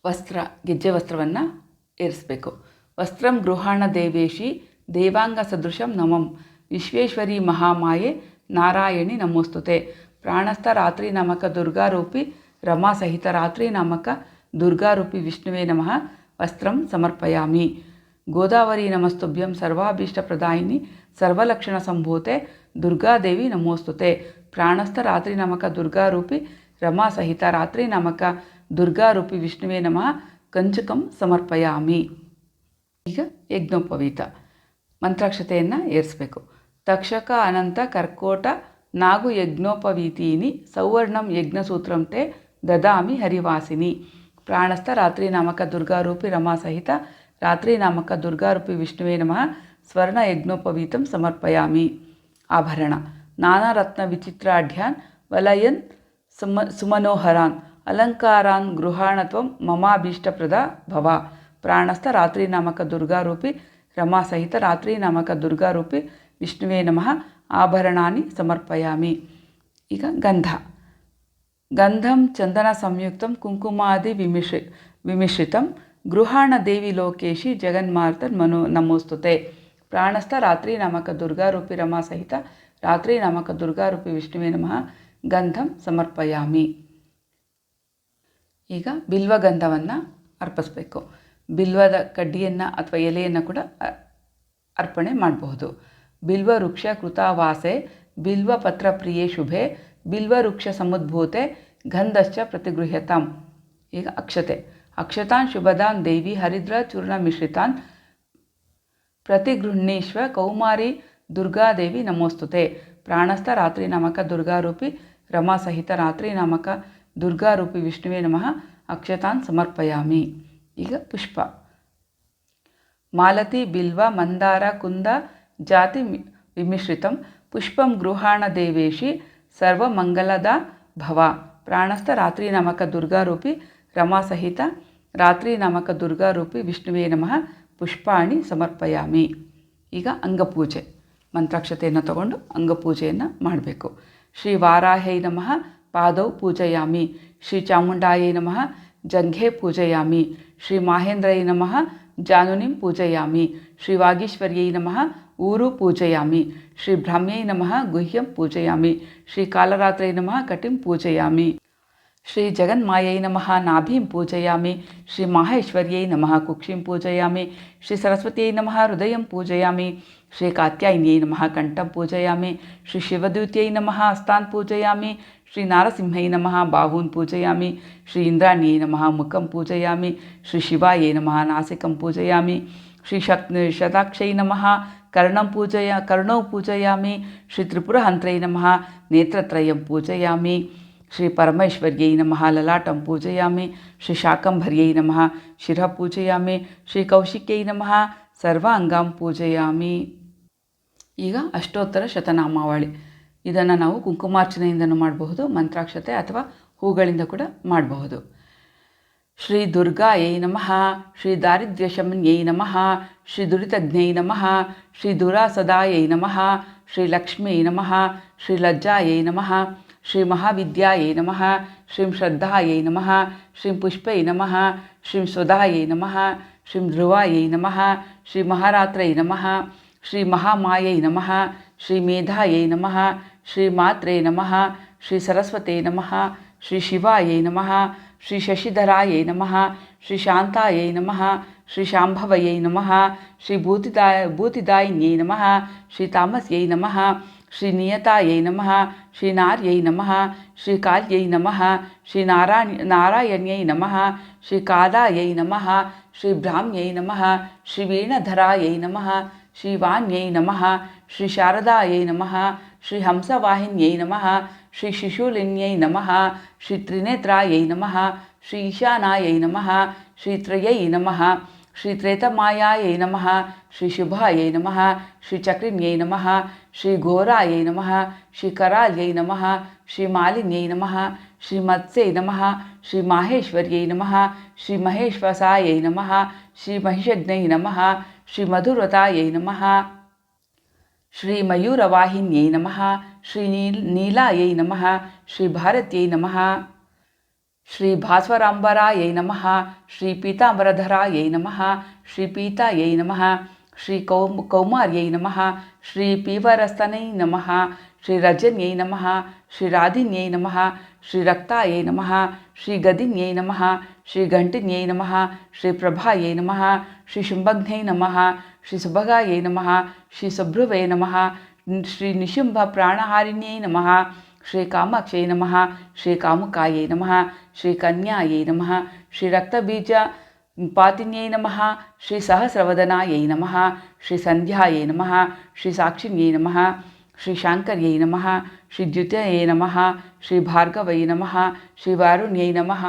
ವಸ್ತ್ರ, ಗೆಜ್ಜೆ ವಸ್ತ್ರವನ್ನು ಏರಿಸಬೇಕು. ವಸ್ತ್ರಂ ಗೃಹಾಣ ದೇವೇಶಿ ದೇವಾಂಗ ಸದೃಶಂ ನಮಂ. ವಿಶ್ವೇಶ್ವರಿ ಮಹಾಮಾಯೆ ನಾರಾಯಣಿ ನಮೋಸ್ತುತೆ. ಪ್ರಾಣಸ್ಥ ರಾತ್ರಿ ನಾಮಕ ದುರ್ಗಾರೂಪಿ ರಮಾ ಸಹಿತ ರಾತ್ರಿ ನಾಮಕ ದುರ್ಗಾರೂಪಿ ವಿಷ್ಣುವೇ ನಮಃ. ವಸ್ತ್ರಂ ಸಮರ್ಪಯಾಮಿ. ಗೋದಾವರಿ ನಮಸ್ತುಭ್ಯಂ ಸರ್ವಾಭೀಷ್ಟಪ್ರದಾಯಿನಿ ಸರ್ವಲಕ್ಷಣ ಸಂಭೂತೆ ದುರ್ಗಾದೇವಿ ನಮೋಸ್ತುತೆ. ಪ್ರಾಣಸ್ಥ ರಾತ್ರಿ ನಾಮಕ ದುರ್ಗಾರೂಪಿ ರಮಾ ಸಹಿತ ರಾತ್ರಿ ನಾಮಕ ದುರ್ಗಾರೂಪಿ ವಿಷ್ಣುವೇ ನಮಃ ಕಂಚುಕಂ ಸಮರ್ಪಯಾಮಿ ಈಗ ಯಜ್ಞೋಪವೀತ ಮಂತ್ರಾಕ್ಷತೆಯನ್ನು ಏರಿಸಬೇಕು. ತಕ್ಷಕ, ಅನಂತ, ಕರ್ಕೋಟ, ನಾಗು ಯಜ್ಞೋಪವೀತೀನಿ, ಸೌವರ್ಣಂ ಯಜ್ಞಸೂತ್ರಂ ತೇ ದದಾಮಿ ಹರಿವಾಸಿನಿ. ಪ್ರಾಣಸ್ಥ ರಾತ್ರಿ ನಾಮಕ ದುರ್ಗಾರೂಪಿ ರಮಾ ಸಹಿತ ರಾತ್ರಿ ನಾಮಕ ದುರ್ಗಾರೂಪಿ ವಿಷ್ಣುವೇ ನಮಃ, ಸ್ವರ್ಣ ಯಜ್ಞೋಪವೀತಂ ಸಮರ್ಪಯಾಮಿ. ಆಭರಣ. ನಾನಾ ರತ್ನ ವಿಚಿತ್ರಾಢ್ಯಾನ್ ವಲಯನ್ ಸುಮ ಸುಮನೋಹರಾನ್ ಅಲಂಕಾರಾನ್ ಗೃಹಾಣತ್ವಂ ಮಮಾಭೀಷ್ಟಪ್ರದ ಭವ ಪ್ರಾಣಸ್ಥ ರಾತ್ರಿ ನಾಮಕ ದುರ್ಗಾರೂಪಿ ರಮಾ ಸಹಿತ ರಾತ್ರಿ ನಾಮಕ ದುರ್ಗಾರೂಪಿ ವಿಷ್ಣುವೇ ನಮಃ ಆಭರಣಾನಿ ಸಮರ್ಪಯಾಮಿ ಈಗ ಗಂಧ ಗಂಧಂ ಚಂದನ ಸಂಯುಕ್ತಂ ಕುಂಕುಮಾದಿ ವಿಮಿಶ್ರಿ ವಿಮಿಶ್ರಿತಂ ಗೃಹಾಣ ದೇವಿ ಲೋಕೇಶಿ ಜಗನ್ಮಾರ್ತನ್ ಮನೋ ನಮೋಸ್ತುತೆ ಪ್ರಾಣಸ್ಥ ರಾತ್ರಿ ನಾಮಕ ದುರ್ಗಾರೂಪಿ ರಮಾ ಸಹಿತ ರಾತ್ರಿ ನಾಮಕ ದುರ್ಗಾರೂಪಿ ವಿಷ್ಣುವೇ ನಮಃ ಗಂಧಂ ಸಮರ್ಪಯಾಮಿ. ಈಗ ಬಿಲ್ವಗಂಧವನ್ನು ಅರ್ಪಿಸ್ಬೇಕು. ಬಿಲ್ವದ ಕಡ್ಡಿಯನ್ನು ಅಥವಾ ಎಲೆಯನ್ನು ಕೂಡ ಅರ್ಪಣೆ ಮಾಡಬಹುದು. ಬಿಲ್ವ ವೃಕ್ಷ ಕೃತಾವಾಸೆ, ಬಿಲ್ವ ಪತ್ರ ಪ್ರಿಯೇ ಶುಭೆ, ಬಿಲ್ವ ವೃಕ್ಷ ಸಮುದ್ಭೂತೆ, ಗಂಧಶ್ಚ ಪ್ರತಿಗೃಹ್ಯತಾಂ. ಈಗ ಅಕ್ಷತೆ. ಅಕ್ಷತಾನ್ ಶುಭದಾನ್ ದೇವಿ ಹರಿದ್ರ ಚೂರ್ಣ ಮಿಶ್ರಿತಾನ್. ಪ್ರತಿಗೃಹ್ಣೀಶ್ವ ಕೌಮಾರಿ ದುರ್ಗಾದೇವಿ ನಮೋಸ್ತುತೆ. ಪ್ರಾಣಸ್ಥ ರಾತ್ರಿ ನಾಮಕ ದುರ್ಗಾರೂಪಿ ರಮಾ ಸಹಿತ ರಾತ್ರಿ ನಾಮಕ ದುರ್ಗಾರೂಪಿ ವಿಷ್ಣುವೇ ನಮಃ ಅಕ್ಷತಾನ್ ಸಮರ್ಪಯಾಮಿ ಈಗ ಪುಷ್ಪ ಮಾಲತಿ ಬಿಲ್ವ ಮಂದಾರ ಕುಂದ ಜಾತಿ ಮಿ- ವಿಮಿಶ್ರಿತಂ ಪುಷ್ಪಂ ಗೃಹಾಣ ದೇವೇಶಿ ಸರ್ವಮಂಗಲದ ಭವ ಪ್ರಾಣಸ್ಥ ರಾತ್ರಿ ನಾಮಕ ದುರ್ಗಾರೂಪಿ ರಮಾ ಸಹಿತ ರಾತ್ರಿ ನಾಮಕ ದುರ್ಗಾರೂಪಿ ವಿಷ್ಣುವೇ ನಮಃ ಪುಷ್ಪಾಣಿ ಸಮರ್ಪಯಾಮಿ ಈಗ ಅಂಗಪೂಜೆ ಮಂತ್ರಾಕ್ಷತೆಯನ್ನು ತಗೊಂಡು ಅಂಗಪೂಜೆಯನ್ನು ಮಾಡಬೇಕು। ಶ್ರೀ ವಾರಾಹೈ ನಮಃ ಪಾದೌ ಪೂಜಯಾಮಿ ಶ್ರೀ ಚಾಮುಂಡಾಯೈ ನಮಃ ಜಂಘೆ ಪೂಜಯಾಮಿ ಶ್ರೀ ಮಾಹೇಂದ್ರೈ ನಮಃ ಜಾನುನಿಂ ಪೂಜಯಾಮಿ ಶ್ರೀ ವಾಗೀಶ್ವರ್ಯೈ ನಮಃ ಊರು ಪೂಜಯಾಮಿ ಶ್ರೀ ಬ್ರಹ್ಮ್ಯೈ ನಮಃ ಗುಹ್ಯಂ ಪೂಜಯಾಮಿ ಶ್ರೀ ಕಾಲರಾತ್ರೈ ನಮಃ ಕಟಿಂ ಪೂಜಯಾಮಿ ಶ್ರೀ ಜಗನ್ಮಾಯೈ ನಮಃ ನಾಭೀಂ ಪೂಜಯಾಮಿ ಶ್ರೀ ಮಾಹೇಶ್ವರ್ಯೈ ನಮಃ ಕುಕ್ಷಿಂ ಪೂಜಯಾಮಿ ಶ್ರೀ ಸರಸ್ವತ್ಯೈ ನಮಃ ಹೃದಯಂ ಪೂಜಯಾಮಿ ಶ್ರೀ ಕಾತ್ಯಾಯಿನ್ಯೈ ನಮಃ ಕಂಠಂ ಪೂಜಯಾಮಿ ಶ್ರೀ ಶಿವದೂತ್ಯೈ ನಮಃ ಹಸ್ತಾನ್ ಪೂಜಯಾಮಿ ಶ್ರೀ ನಾರಸಿಂಹೈ ನಮಃ ಬಾಹೂನ್ ಪೂಜಯಾಮಿ ಶ್ರೀ ಇಂದ್ರಾಣ್ಯೈ ನಮಃ ಮುಖಂ ಪೂಜಯಾಮಿ ಶ್ರೀ ಶಿವಾಯೈ ನಮಃ ನಾಸಿಕಂ ಪೂಜಯಾಮಿ ಶ್ರೀ ಶಕ್ ಶತಾಕ್ಷೈ ನಮಃ ಕರ್ಣಂ ಪೂಜಯ ಕರ್ಣೌ ಪೂಜಯಾಮಿ ಶ್ರೀ ತ್ರಿಪುರಹಂತ್ರೈ ನಮಃ ನೇತ್ರತ್ರಯಂ ಪೂಜಯಾಮಿ ಶ್ರೀ ಪರಮೇಶ್ವರ್ಯೈ ನಮಃ, ಲಲಾಟಂ ಪೂಜೆಯಾಮಿ, ಶ್ರೀ ಶಾಕಂಭರ್ಯೈ ನಮಃ, ಶಿರ ಪೂಜೆಯಾಮಿ, ಶ್ರೀ ಕೌಶಿಕ್ಯೈ ನಮಃ, ಸರ್ವಾಂಗಾಂ ಪೂಜಯಾಮಿ. ಈಗ ಅಷ್ಟೋತ್ತರ ಶತನಾಮಾವಳಿ. ಇದನ್ನು ನಾವು ಕುಂಕುಮಾರ್ಚನೆಯಿಂದನೂ ಮಾಡಬಹುದು, ಮಂತ್ರಾಕ್ಷತೆ ಅಥವಾ ಹೂಗಳಿಂದ ಕೂಡ ಮಾಡಬಹುದು. ಶ್ರೀ ದುರ್ಗಾಯೈ ನಮಃ, ಶ್ರೀ ದಾರಿದ್ರ್ಯಶಮನ್ಯೈ ನಮಃ, ಶ್ರೀ ದುರಿತಜ್ಞೈ ನಮಃ, ಶ್ರೀ ದುರಾಸದಾಯೈ ನಮಃ, ಶ್ರೀ ಲಕ್ಷ್ಮೀ ನಮಃ, ಶ್ರೀ ಲಜ್ಜಾಯೈ ನಮಃ ಶ್ರೀ ಮಹಾವಿದ್ಯಾಯೈ ನಮಃ ಶ್ರೀಂ ಶ್ರದ್ಧಾಯೈ ನಮಃ ಶ್ರೀಂ ಪುಷ್ಪೈ ನಮಃ ಶ್ರೀಂ ಸ್ವಧಾಯೈ ನಮಃ ಶ್ರೀಂ ಧ್ರುವಾಯೈ ನಮಃ ಶ್ರೀ ಮಹಾರಾತ್ರೈ ನಮಃ ಶ್ರೀ ಮಹಾಮಾಯೈ ನಮಃ ಶ್ರೀ ಮೇಧಾಯೈ ನಮಃ ಶ್ರೀ ಮಾತ್ರೇ ನಮಃ ಶ್ರೀ ಸರಸ್ವತೇ ನಮಃ ಶ್ರೀ ಶಿವಾಯೈ ನಮಃ ಶ್ರೀ ಶಶಿಧರಾಯೈ ನಮಃ ಶ್ರೀ ಶಾಂತಾಯೈ ನಮಃ ಶ್ರೀ ಶಾಂಭವಯೈ ನಮಃ ಶ್ರೀ ಭೂತಿದಾಯ ಭೂತಿದಾಯಿನ್ಯೈ ನಮಃ ಶ್ರೀ ತಾಮಸ್ಯೈ ನಮಃ ಶ್ರೀ ನಿಯತಾಯೈ ನಮಃ ಶ್ರೀ ನಾರ್ಯೈ ನಮಃ ಶ್ರೀ ಕಾಲ್ಯೈ ನಮಃ ಶ್ರೀ ನಾರಾಯಣ ನಾರಾಯಣ್ಯೈ ನಮಃ ಶ್ರೀ ಕಾಲಾಯೈ ನಮಃ ಶ್ರೀ ಬ್ರಾಹ್ಮ್ಯೈ ನಮಃ ಶ್ರೀ ವೀಣಧರಾಯೈ ನಮಃ ಶ್ರೀ ವಾಣ್ಯೈ ನಮಃ ಶ್ರೀ ಶಾರದಾಯೈ ನಮಃ ಶ್ರೀ ಹಂಸವಾಹಿನ್ಯೈ ನಮಃ ಶ್ರೀ ಶಿಶುಲಿನ್ಯೈ ನಮಃ ಶ್ರೀ ತ್ರಿನೇತ್ರಾಯೈ ನಮಃ ಶ್ರೀ ಈಶಾನಾಯೈ ನಮಃ ಶ್ರೀ ತ್ರಯೈ ನಮಃ ಶ್ರೀ ತ್ರೇತಮಾಯಾಯೈ ನಮಃ ಶ್ರೀ ಶುಭಾಯೈ ನಮಃ ಶ್ರೀ ಚಕ್ರಿಣ್ಯೈ ನಮಃ ಶ್ರೀ ಘೋರಾಯೈ ನಮಃ ಶ್ರೀ ಕರಾಲ್ಯೈ ನಮಃ ಶ್ರೀ ಮಾಲಿನ್ಯೈ ನಮಃ ಶ್ರೀ ಮತ್ಸ್ಯೈ ನಮಃ ಶ್ರೀ ಮಾಹೇಶ್ವರ್ಯೈ ನಮಃ ಶ್ರೀ ಮಹೇಶ್ವಸಾಯೈ ನಮಃ ಶ್ರೀ ಮಹಿಷಜ್ಞೈ ನಮಃ ಶ್ರೀ ಮಧುವ್ರತಾಯೈ ನಮಃ ಶ್ರೀ ಮಯೂರವಾಹಿನ್ಯೈ ನಮಃ ಶ್ರೀ ನೀಲ್ ನೀಲಾಯೈ ನಮಃ ಶ್ರೀ ಭಾರತ್ಯೈ ನಮಃ ಶ್ರೀ ಭಾಸ್ವರಾಂಬರಾಯೈ ನಮಃ ಶ್ರೀ ಪೀತಾಂಬರಧರಾಯೈ ನಮಃ ಶ್ರೀ ಪೀತಾಯೈ ನಮಃ ಶ್ರೀ ಕೌಮ್ ಕೌಮಾರ್ಯೈ ನಮಃ ಶ್ರೀ ಪೀವರಸ್ತನೈ ನಮಃ ಶ್ರೀ ರಜನ್ಯೈ ನಮಃ ಶ್ರೀ ರಾಧಿನ್ಯೈ ನಮಃ ಶ್ರೀ ರಕ್ತಾಯೈ ನಮಃ ಶ್ರೀ ಗದಿನ್ಯೈ ನಮಃ ಶ್ರೀ ಗಂಟಿನ್ಯೈ ನಮಃ ಶ್ರೀ ಪ್ರಭಾಯೈ ನಮಃ ಶ್ರೀ ಶುಂಭಘ್ನೈ ನಮಃ ಶ್ರೀ ಸುಭಗಾಯೈ ನಮಃ ಶ್ರೀ ಸುಭ್ರುವೇ ನಮಃ ಶ್ರೀ ನಿಶುಂಭ ಪ್ರಾಣಹಾರಿಣ್ಯೈ ನಮಃ ಶ್ರೀ ಕಾಮಾಕ್ಷೈ ನಮಃ ಶ್ರೀ ಕಾಮುಕಾಯೈ ನಮಃ ಶ್ರೀ ಕನ್ಯಾಯೈ ನಮಃ ಶ್ರೀ ರಕ್ತಬೀಜ ಪಾತಿನ್ಯೈ ನಮಃ ಶ್ರೀ ಸಹಸ್ರವದನಾಯೈ ನಮಃ ಶ್ರೀ ಸಂಧ್ಯಾಯೈ ನಮಃ ಶ್ರೀ ಸಾಕ್ಷಿಣ್ಯೈ ನಮಃ ಶ್ರೀ ಶಾಂಕರ್ಯೈ ನಮಃ ಶ್ರೀ ದ್ಯುತಯೈ ನಮಃ ಶ್ರೀ ಭಾರ್ಗವೈ ನಮಃ ಶ್ರೀ ವಾರುಣ್ಯೈ ನಮಃ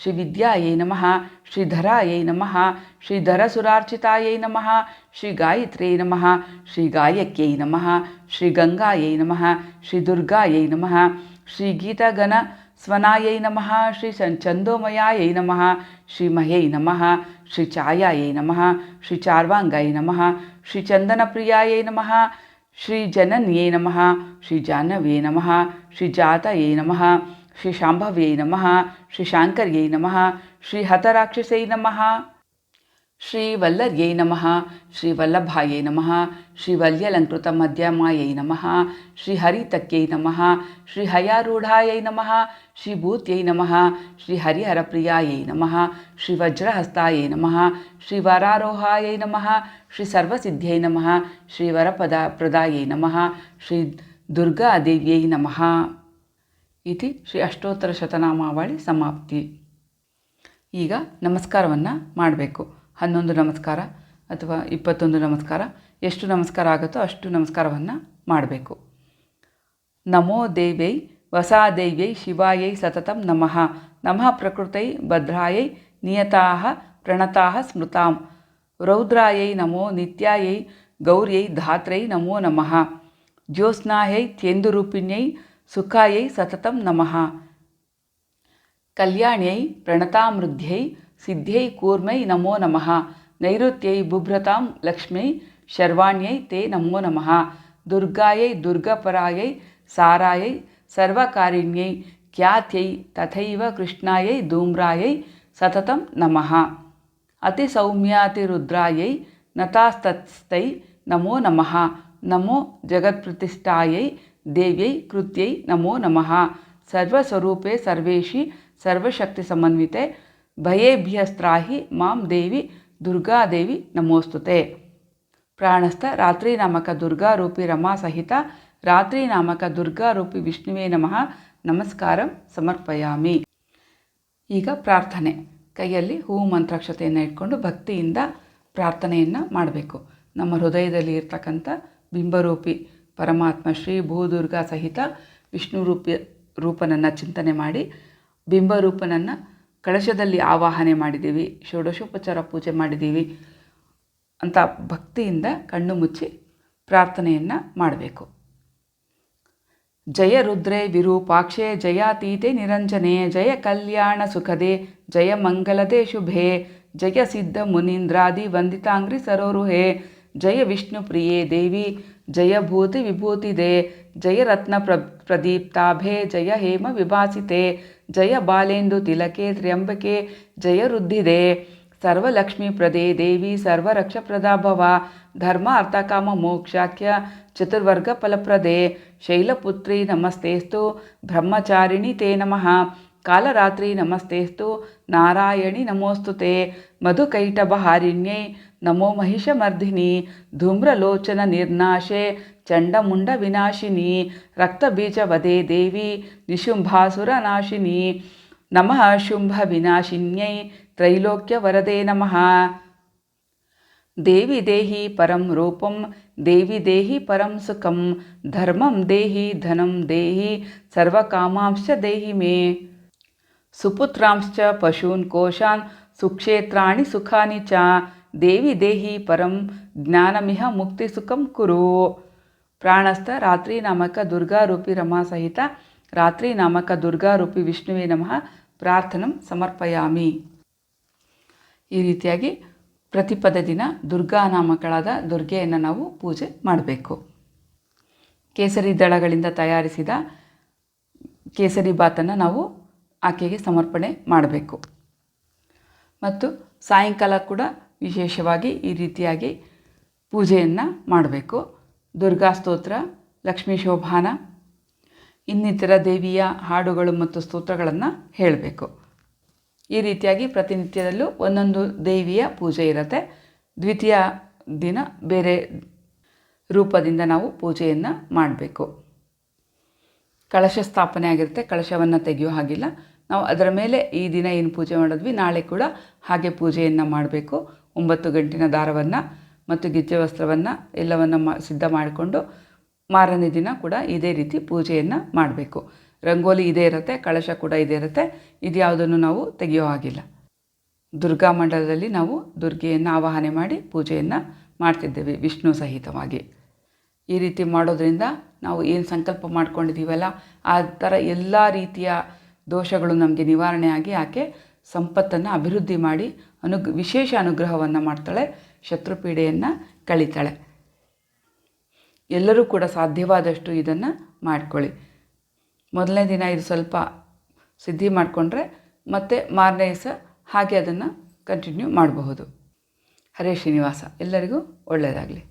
ಶ್ರೀ ವಿದ್ಯಾಯೈ ನಮಃ ಶ್ರೀ ಧರಾಯೈ ನಮಃ ಶ್ರೀ ಧರಸುರಾರ್ಚಿತಾಯೈ ನಮಃ ಶ್ರೀ ಗಾಯತ್ರ್ಯೈ ನಮಃ ಶ್ರೀ ಗಾಯಕ್ಯೈ ನಮಃ ಶ್ರೀ ಗಂಗಾಯೈ ನಮಃ ಶ್ರೀ ದುರ್ಗಾಯೈ ನಮಃ ಶ್ರೀ ಗೀತಗಣ ಸ್ವನಾಯೈ ನಮಃ ಶ್ರೀ ಸಂ ಚಂದೋಮಯಾಯೈ ನಮಃ ಶ್ರೀ ಮಹೈ ನಮಃ ಶ್ರೀ ಛಾಯಾಯೈ ನಮಃ ಶ್ರೀ ಚಾರ್ವಾಂಗಾಯ ನಮಃ ಶ್ರೀ ಚಂದನಪ್ರಿಯಾಯೈ ನಮಃ ಶ್ರೀ ಜನನ್ಯೈ ನಮಃ ಶ್ರೀ ಜಾಹ್ನವ್ಯೈ ನಮಃ ಶ್ರೀ ಜಾತಯೈ ನಮಃ ಶ್ರೀ ಶಾಂಭವ್ಯೈ ನಮಃ ಶ್ರೀ ಶಾಂಕರ್ಯೈ ನಮಃ ಶ್ರೀ ಹತರಾಕ್ಷಸೈ ನಮಃ ಶ್ರೀ ವಲ್ಲರ್ಯೈ ನಮಃ ಶ್ರೀ ವಲ್ಲಭಾಯೈ ನಮಃ ಶ್ರೀ ವಲ್ಯಲಂಕೃತ ಮಧ್ಯಮಾಯೈ ನಮಃ ಶ್ರೀ ಹರಿತಕ್ಯೈ ನಮಃ ಶ್ರೀ ಹಯಾರೂಢಾಯೈ ನಮಃ ಶ್ರೀ ಭೂತ್ಯೈ ನಮಃ ಶ್ರೀ ಹರಿಹರಪ್ರಿಯಾಯೈ ನಮಃ ಶ್ರೀ ವಜ್ರಹಸ್ತಾಯೈ ನಮಃ ಶ್ರೀ ವರಾರೋಹಾಯೈ ನಮಃ ಶ್ರೀ ಸರ್ವಸಿದ್ಧ್ಯೈ ನಮಃ ಶ್ರೀ ವರಪದ ಪ್ರದಾಯೈ ನಮಃ ಶ್ರೀ ದುರ್ಗಾದೇವ್ಯೈ ನಮಃ. ಇತಿ ಶ್ರೀ ಅಷ್ಟೋತ್ತರ ಶತನಾಮಾವಳಿ ಸಮಾಪ್ತಿ. ಈಗ ನಮಸ್ಕಾರವನ್ನು ಮಾಡಬೇಕು. ಹನ್ನೊಂದು ನಮಸ್ಕಾರ ಅಥವಾ ಇಪ್ಪತ್ತೊಂದು ನಮಸ್ಕಾರ, ಎಷ್ಟು ನಮಸ್ಕಾರ ಆಗುತ್ತೋ ಅಷ್ಟು ನಮಸ್ಕಾರವನ್ನು ಮಾಡಬೇಕು. ನಮೋ ದೇವ್ಯೈ ವಸಾದೇವ್ಯೈ ಶಿವಾಯೈ ಸತತಂ ನಮಃ. ನಮಃ ಪ್ರಕೃತೈ ಭದ್ರಾಯೈ ನಿಯತಾ ಪ್ರಣತಾಃ ಸ್ಮೃತಾಂ. ರೌದ್ರಾಯೈ ನಮೋ ನಿತ್ಯಾಯೈ ಗೌರ್ಯೈ ಧಾತ್ರೈ ನಮೋ ನಮಃ. ಜ್ಯೋತ್ಸ್ನಾಯೈ ತ್ಯಂದುರೂಪಿಣ್ಯೈ ಸುಖಾಯೈ ಸತತಂ ನಮಃ. ಕಲ್ಯಾಣ್ಯೈ ಪ್ರಣತಾಮೃದ್ಧ್ಯೈ ಸಿದ್ಧ್ಯೈ ಕೂರ್ಮೈ ನಮೋ ನಮಃ ನೈಋತ್ಯೈ ಬುಭ್ರತಾಂ ಲಕ್ಷ್ಮೈ ಶರ್ವಾಣ್ಯೈ ತೇ ನಮೋ ನಮಃ ದುರ್ಗಾಯೈ ದುರ್ಗಪರಾಯೈ ಸಾರಾಯೈ ಸರ್ವಕಾರಿಣ್ಯೈ ಖ್ಯಾತ್ಯೈ ತಥೈವ ಕೃಷ್ಣಾಯೈ ಧೂಮ್ರಾಯೈ ಸತತಂ ನಮಃ ಅತಿಸೌಮ್ಯಾತಿರುದ್ರಾಯೈ ನತಾಸ್ತಸ್ತೈ ನಮೋ ನಮಃ ನಮೋ ಜಗತ್ಪ್ರತಿಷ್ಠಾಯೈ ದೇವ್ಯೈ ಕೃತ್ಯೈ ನಮೋ ನಮಃ ಸರ್ವಸ್ವರೂಪೇ ಸರ್ವೇಶಿ ಸರ್ವಶಕ್ತಿ ಸಮನ್ವಿತೆ ಭಯೇಭ್ಯಸ್ತ್ರಾಹಿ ಮಾಂ ದೇವಿ ದುರ್ಗಾದೇವಿ ನಮೋಸ್ತುತೆ. ಪ್ರಾಣಸ್ಥ ರಾತ್ರಿ ನಾಮಕ ದುರ್ಗಾರೂಪಿ ರಮಾ ಸಹಿತ ರಾತ್ರಿ ನಾಮಕ ದುರ್ಗಾರೂಪಿ ವಿಷ್ಣುವೇ ನಮಃ. ನಮಸ್ಕಾರ, ಸಮರ್ಪಯಾಮಿ. ಈಗ ಪ್ರಾರ್ಥನೆ. ಕೈಯಲ್ಲಿ ಹೂ ಮಂತ್ರಾಕ್ಷತೆಯನ್ನು ಇಟ್ಕೊಂಡು ಭಕ್ತಿಯಿಂದ ಪ್ರಾರ್ಥನೆಯನ್ನು ಮಾಡಬೇಕು. ನಮ್ಮ ಹೃದಯದಲ್ಲಿ ಇರ್ತಕ್ಕಂಥ ಬಿಂಬರೂಪಿ ಪರಮಾತ್ಮ ಶ್ರೀ ಭೂದುರ್ಗಾ ಸಹಿತ ವಿಷ್ಣು ರೂಪಿ ರೂಪನನ್ನು ಚಿಂತನೆ ಮಾಡಿ, ಬಿಂಬರೂಪನನ್ನು ಕಳಶದಲ್ಲಿ ಆವಾಹನೆ ಮಾಡಿದ್ದೀವಿ, ಷೋಡಶೋಪಚಾರ ಪೂಜೆ ಮಾಡಿದ್ದೀವಿ ಅಂತ ಭಕ್ತಿಯಿಂದ ಕಣ್ಣು ಮುಚ್ಚಿ ಪ್ರಾರ್ಥನೆಯನ್ನು ಮಾಡಬೇಕು. ಜಯ ರುದ್ರೇ ವಿರೂಪಾಕ್ಷೆ ಜಯಾತೀತೆ ನಿರಂಜನೆ, ಜಯ ಕಲ್ಯಾಣ ಸುಖದೆ, ಜಯ ಮಂಗಲದೆ ಶುಭೆ, ಜಯ ಸಿದ್ಧ ಮುನೀಂದ್ರಾದಿ ವಂದಿತಾಂಗ್ರಿ ಸರೋರುಹೆ, ಜಯ ವಿಷ್ಣು ಪ್ರಿಯೇ ದೇವಿ, ಜಯ ಭೂತಿ ವಿಭೂತಿದೆ, ಜಯ ರತ್ನ ಪ್ರ, ಪ್ರದೀಪ್ತಾಭೆ, ಜಯ ಹೇಮ ವಿಭಾಸಿತೆ ಜಯ ಬಾಲೇಂದು ತಿಲಕೆ ತ್ರ್ಯಂಬಕೆ ಜಯ ರುದ್ಧಿದೆ ಸರ್ವಲಕ್ಷ್ಮೀಪ್ರದೇ ದೇವಿ ಸರ್ವರಕ್ಷಪ್ರದಾ ಭವ. ಧರ್ಮ ಅರ್ಥಕಾಮ ಮೋಕ್ಷಾಖ್ಯ ಚತುರ್ವರ್ಗ ಫಲಪ್ರದೆ. ಶೈಲಪುತ್ರಿ ನಮಸ್ತೇಸ್ತು. ಬ್ರಹ್ಮಚಾರಿಣಿ ತೇ ನಮಃ. ಕಾಲರಾತ್ರಿ ನಮಸ್ತೇಸ್ತು. ನಾರಾಯಣಿ ನಮೋಸ್ತುತೆ. ಮಧುಕೈಟಭಹಾರಿಣ್ಯೈ. ನಮೋ ಮಹಿಷಮರ್ಧಿನಿ ಧೂಮ್ರಲೋಚನ ನಿರ್ನಾಶೆ ಚಂಡಮುಂಡ ವಿನಾಶಿನಿ ರಕ್ತಬೀಜವದೆ ದೇವಿ ನಿಶುಂಭಾಸುರನಾಶಿನಿ ನಮಃ ಶುಂಭ ವಿನಾಶಿನ್ಯೈ ತ್ರೈಲೋಕ್ಯ ವರದೆ ನಮಃ ದೇವಿ ದೇಹಿ ಪರಂ ರೂಪಂ ದೇವಿ ದೇಹಿ ಪರಂ ಸುಖಂ ಧರ್ಮಂ ದೇಹಿ ಧನಂ ದೇಹಿ ಸರ್ವಕಾಮಾಂಶ ದೇಹಿ ಮೇ ಸುಪುತ್ರಾಂಶ್ಚ ಪಶೂನ್ ಕೋಶಾನ್ ಸುಕ್ಷೇತ್ರಾಣಿ ಸುಖಾನಿ ಚ ದೇವಿ ದೇಹಿ ಪರಂ ಜ್ಞಾನಮಿಹ ಮುಕ್ತಿ ಸುಖಂ ಕುರು. ಪ್ರಾಣಸ್ಥ ರಾತ್ರಿ ನಾಮಕ ದುರ್ಗಾರೂಪಿ ರಮಾ ಸಹಿತ ರಾತ್ರಿ ನಾಮಕ ದುರ್ಗಾರೂಪಿ ವಿಷ್ಣುವೇ ನಮಃ ಪ್ರಾರ್ಥನಂ ಸಮರ್ಪಯಾಮಿ. ಈ ರೀತಿಯಾಗಿ ಪ್ರತಿಪದ ದಿನ ದುರ್ಗಾ ನಾಮಕಳಾದ ದುರ್ಗೆಯನ್ನು ನಾವು ಪೂಜೆ ಮಾಡಬೇಕು. ಕೇಸರಿ ದಳಗಳಿಂದ ತಯಾರಿಸಿದ ಕೇಸರಿ ಬಾತನ್ನು ನಾವು ಆಕೆಗೆ ಸಮರ್ಪಣೆ ಮಾಡಬೇಕು. ಮತ್ತು ಸಾಯಂಕಾಲ ಕೂಡ ವಿಶೇಷವಾಗಿ ಈ ರೀತಿಯಾಗಿ ಪೂಜೆಯನ್ನು ಮಾಡಬೇಕು. ದುರ್ಗಾ ಸ್ತೋತ್ರ, ಲಕ್ಷ್ಮೀ ಶೋಭಾನ, ಇನ್ನಿತರ ದೇವಿಯ ಹಾಡುಗಳು ಮತ್ತು ಸ್ತೋತ್ರಗಳನ್ನು ಹೇಳಬೇಕು. ಈ ರೀತಿಯಾಗಿ ಪ್ರತಿನಿತ್ಯದಲ್ಲೂ ಒಂದೊಂದು ದೇವಿಯ ಪೂಜೆ ಇರುತ್ತೆ. ದ್ವಿತೀಯ ದಿನ ಬೇರೆ ರೂಪದಿಂದ ನಾವು ಪೂಜೆಯನ್ನು ಮಾಡಬೇಕು. ಕಳಶ ಸ್ಥಾಪನೆ ಆಗಿರುತ್ತೆ, ಕಳಶವನ್ನು ತೆಗೆಯೋ ಹಾಗಿಲ್ಲ. ನಾವು ಅದರ ಮೇಲೆ ಈ ದಿನ ಏನು ಪೂಜೆ ಮಾಡಿದ್ವಿ, ನಾಳೆ ಕೂಡ ಹಾಗೆ ಪೂಜೆಯನ್ನು ಮಾಡಬೇಕು. ಒಂಬತ್ತು ಗಂಟಿನ ದಾರವನ್ನು ಮತ್ತು ಗಿಜ್ಜೆ ವಸ್ತ್ರವನ್ನು ಎಲ್ಲವನ್ನು ಮಾ, ಸಿದ್ಧ ಮಾಡಿಕೊಂಡು ಮಾರನೇ ದಿನ ಕೂಡ ಇದೇ ರೀತಿ ಪೂಜೆಯನ್ನು ಮಾಡಬೇಕು. ರಂಗೋಲಿ ಇದೇ ಇರುತ್ತೆ, ಕಳಶ ಕೂಡ ಇದೇ ಇರುತ್ತೆ ಇದು ಯಾವುದನ್ನು ನಾವು ತೆಗೆಯೋ ಹಾಗಿಲ್ಲ. ದುರ್ಗಾ ಮಂಡಲದಲ್ಲಿ ನಾವು ದುರ್ಗೆಯನ್ನು ಆವಾಹನೆ ಮಾಡಿ ಪೂಜೆಯನ್ನು ಮಾಡ್ತಿದ್ದೇವೆ ವಿಷ್ಣು ಸಹಿತವಾಗಿ. ಈ ರೀತಿ ಮಾಡೋದ್ರಿಂದ ನಾವು ಏನು ಸಂಕಲ್ಪ ಮಾಡ್ಕೊಂಡಿದ್ದೀವಲ್ಲ ಆ ಥರ ಎಲ್ಲ ರೀತಿಯ ದೋಷಗಳು ನಮಗೆ ನಿವಾರಣೆ ಆಗಿ ಆಕೆ ಸಂಪತ್ತನ್ನು ಅಭಿವೃದ್ಧಿ ಮಾಡಿ ಅನುಗ್, ವಿಶೇಷ ಅನುಗ್ರಹವನ್ನು ಮಾಡ್ತಾಳೆ, ಶತ್ರುಪೀಡೆಯನ್ನು ಕಳೀತಾಳೆ. ಎಲ್ಲರೂ ಕೂಡ ಸಾಧ್ಯವಾದಷ್ಟು ಇದನ್ನು ಮಾಡ್ಕೊಳ್ಳಿ. ಮೊದಲನೇ ದಿನ ಇದು ಸ್ವಲ್ಪ ಸಿದ್ಧಿ ಮಾಡಿಕೊಂಡ್ರೆ ಮತ್ತು ಮಾರನೇ ದಿವಸ ಹಾಗೆ ಅದನ್ನು ಕಂಟಿನ್ಯೂ ಮಾಡಬಹುದು. ಹರೇ ಶ್ರೀನಿವಾಸ. ಎಲ್ಲರಿಗೂ ಒಳ್ಳೆಯದಾಗಲಿ.